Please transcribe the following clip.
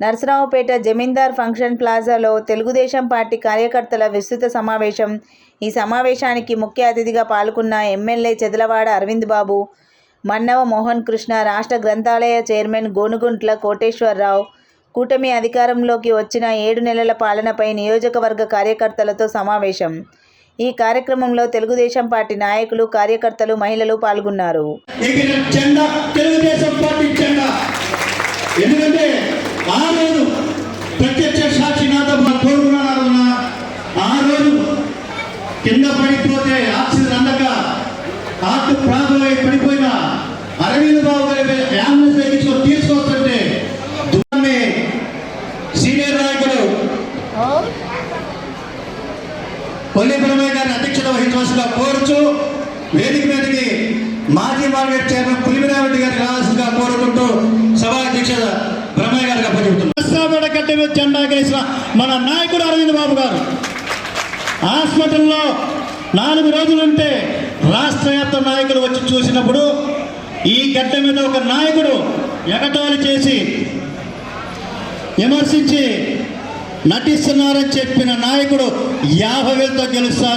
Narasaraopet Zamindar function ప్లాజాలో Telugu Desam party కార్యకర్తల విస్తృత సమావేశం. ఈ సమావేశానికి ముఖ్య అతిథిగా పాల్గొన్న ఎమ్మెల్యే చెదలవాడ అరవింద్ బాబు మన్నవ మోహన్ కృష్ణ రాష్ట్ర గ్రంథాలయ చైర్మన్ గోనుగుంట్ల కోటేశ్వరరావు కూటమి అధికారంలోకి వచ్చిన ఏడు నెలల పాలనపై నియోజకవర్గ కార్యకర్తలతో సమావేశం. ఈ కార్యక్రమంలో తెలుగుదేశం పార్టీ నాయకులు కార్యకర్తలు మహిళలు పాల్గొన్నారు. తెలుగుదేశం ఆ రోజు ప్రత్యక్ష సాక్షి నాతో కోరుకున్నారు ఆ రోజు కింద. పడిపోతే ఆక్సిజన్ అందక హార్ట్ ప్రాబ్లం అయి పడిపోయిన అరవింద్ బాబు గారి అంబులెన్స్ ఎక్కించుకొని తీసుకొస్తుంటే సీనియర్ నాయకులు కొల్లి బ్రహ్మయ్య గారిని అధ్యక్షత వహించవలసిగా కోరుచు వేదిక మీదకి మాజీ మార్కెట్ చైర్మన్ పులిమిరారెడ్డి గారిని రావాల్సిందిగా కోరుకుంటూ బ్రహ్మయ్య గారికి కట్టె మీద జెండా గేసిన మన నాయకుడు అరవింద్ బాబు గారు. హాస్పిటల్లో నాలుగు రోజులుంటే రాష్ట్ర వ్యాప్త నాయకులు వచ్చి చూసినప్పుడు ఈ గడ్డ మీద ఒక నాయకుడు ఎగటాలు చేసి విమర్శించి నటిస్తున్నారని చెప్పిన నాయకుడు యాభై వేలతో గెలుస్తారు